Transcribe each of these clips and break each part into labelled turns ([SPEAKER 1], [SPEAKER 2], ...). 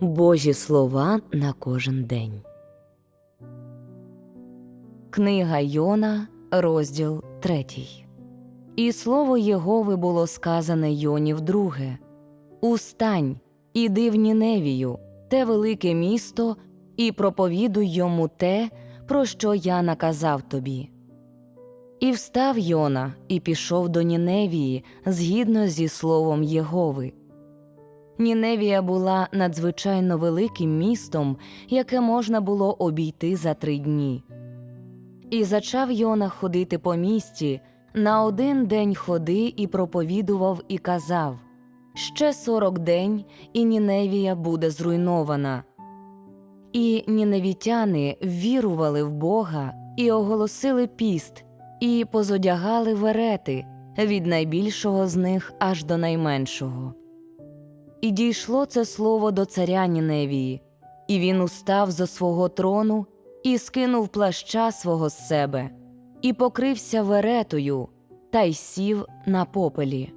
[SPEAKER 1] Божі слова на кожен день. Книга Йона, розділ 3. І слово Єгови було сказане Йоні вдруге Устань, іди в Ніневію, те велике місто, і проповідуй йому те, про що я наказав тобі. І встав Йона і пішов до Ніневії згідно зі словом Єгови. Ніневія була надзвичайно великим містом, яке можна було обійти за три дні. І зачав Йона ходити по місті, на один день ходи і проповідував і казав Ще сорок день, і Ніневія буде зруйнована. І ніневітяни вірували в Бога і оголосили піст, і позодягали верети від найбільшого з них аж до найменшого. І дійшло це слово до царя Ніневії, і він устав зо свого трону і скинув плаща свого з себе, і покрився веретою, та й сів на попелі.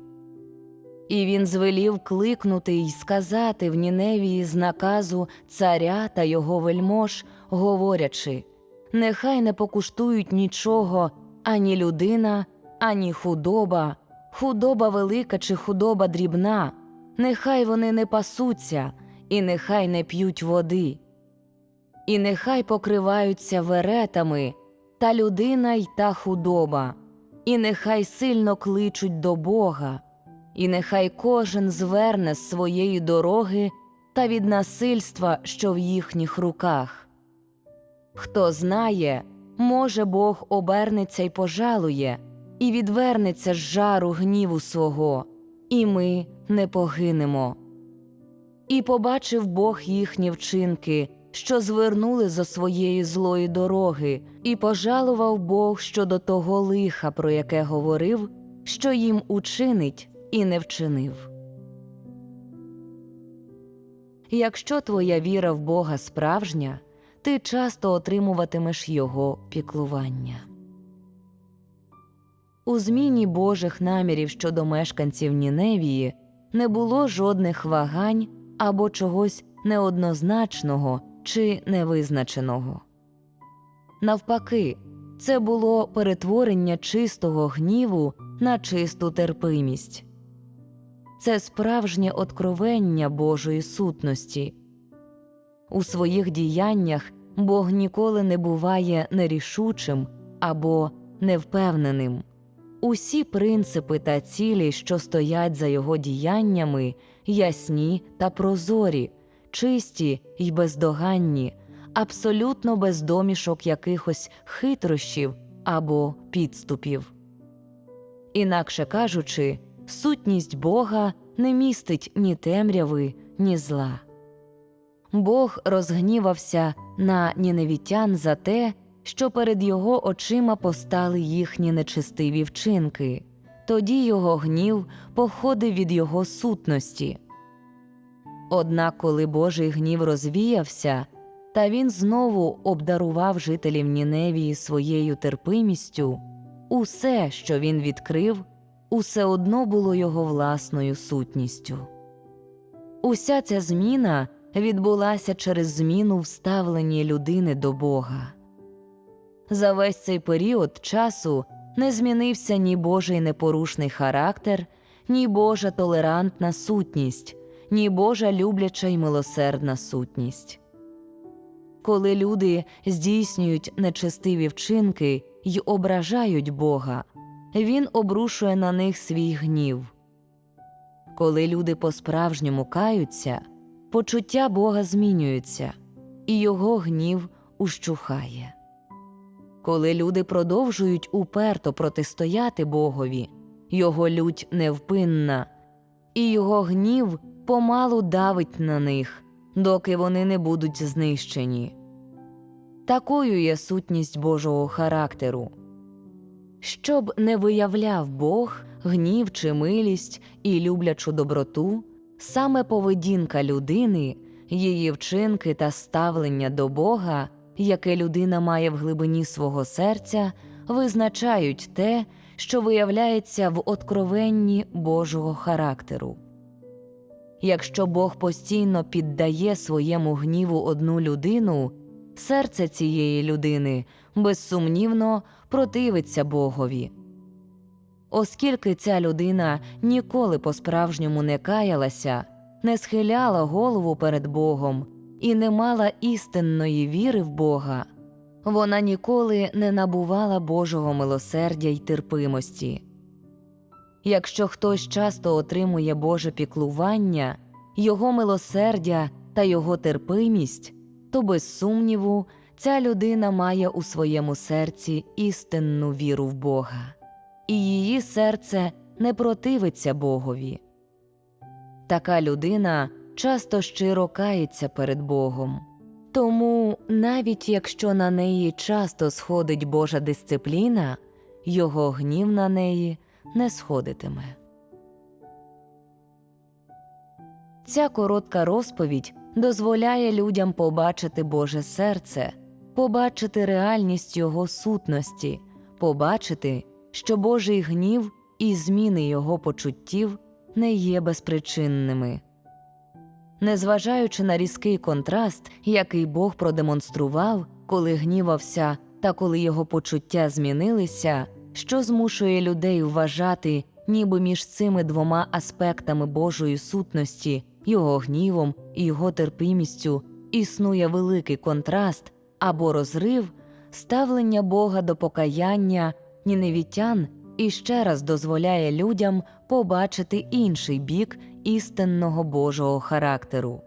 [SPEAKER 1] І він звелів кликнути й сказати в Ніневії з наказу царя та його вельмож, говорячи Нехай не покуштують нічого ані людина, ані худоба, худоба велика чи худоба дрібна, нехай вони не пасуться, і нехай не п'ють води, і нехай покриваються веретами та людина й та худоба, і нехай сильно кличуть до Бога. І нехай кожен зверне з своєї дороги та від насильства, що в їхніх руках. Хто знає, може Бог обернеться й пожалує, і відвернеться з жару гніву свого, і ми не погинемо. І побачив Бог їхні вчинки, що звернули зо своєї злої дороги, і пожалував Бог щодо того лиха, про яке говорив, що їм учинить і не вчинив. Якщо твоя віра в Бога справжня, ти часто отримуватимеш Його піклування. У зміні Божих намірів щодо мешканців Ніневії не було жодних вагань або чогось неоднозначного чи невизначеного. Навпаки, це було перетворення чистого гніву на чисту терпимість це справжнє откровення Божої сутності. У своїх діяннях Бог ніколи не буває нерішучим або невпевненим. Усі принципи та цілі, що стоять за його діяннями, ясні та прозорі, чисті й бездоганні, абсолютно без домішок якихось хитрощів або підступів. Інакше кажучи, сутність Бога не містить ні темряви, ні зла. Бог розгнівався на ніневітян за те, що перед його очима постали їхні нечистиві вчинки, тоді його гнів походив від його сутності. Однак, коли Божий гнів розвіявся, та він знову обдарував жителів Ніневії своєю терпимістю, усе, що він відкрив, усе одно було його власною сутністю. Уся ця зміна відбулася через зміну в людини до Бога. За весь цей період часу не змінився ні Божий непорушний характер, ні Божа толерантна сутність, ні Божа любляча й милосердна сутність. Коли люди здійснюють нечестиві вчинки й ображають Бога, він обрушує на них свій гнів. Коли люди по-справжньому каються, почуття Бога змінюються, і його гнів ущухає. Коли люди продовжують уперто протистояти Богові, його лють невпинна, і його гнів помалу давить на них, доки вони не будуть знищені. Такою є сутність Божого характеру. Щоб не виявляв Бог гнів чи милість і люблячу доброту, саме поведінка людини, її вчинки та ставлення до Бога, яке людина має в глибині свого серця, визначають те, що виявляється в откровенні Божого характеру. Якщо Бог постійно піддає своєму гніву одну людину, серце цієї людини безсумнівно противиться Богові. Оскільки ця людина ніколи по-справжньому не каялася, не схиляла голову перед Богом і не мала істинної віри в Бога, вона ніколи не набувала Божого милосердя й терпимості. Якщо хтось часто отримує Боже піклування, Його милосердя та Його терпимість, то без сумніву ця людина має у своєму серці істинну віру в Бога, і її серце не противиться Богові. Така людина часто щиро кається перед Богом. Тому, навіть якщо на неї часто сходить Божа дисципліна, його гнів на неї не сходитиме. Ця коротка розповідь дозволяє людям побачити Боже серце, побачити реальність Його сутності, побачити, що Божий гнів і зміни Його почуттів не є безпричинними. Незважаючи на різкий контраст, який Бог продемонстрував, коли гнівався та коли його почуття змінилися, що змушує людей вважати, ніби між цими двома аспектами Божої сутності, його гнівом і його терпимістю, існує великий контраст або розрив, ставлення Бога до покаяння ніневітян і ще раз дозволяє людям побачити інший бік істинного Божого характеру.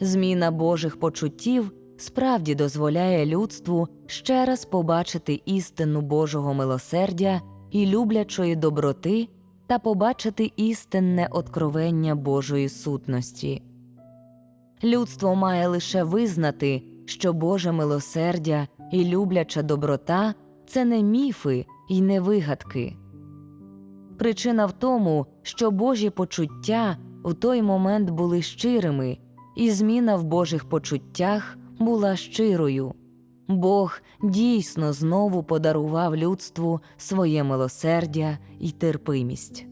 [SPEAKER 1] Зміна Божих почуттів справді дозволяє людству ще раз побачити істину Божого милосердя і люблячої доброти та побачити істинне откровення Божої сутності. Людство має лише визнати, що Боже милосердя і любляча доброта це не міфи і не вигадки. Причина в тому, що Божі почуття в той момент були щирими, і зміна в Божих почуттях була щирою. Бог дійсно знову подарував людству своє милосердя і терпимість.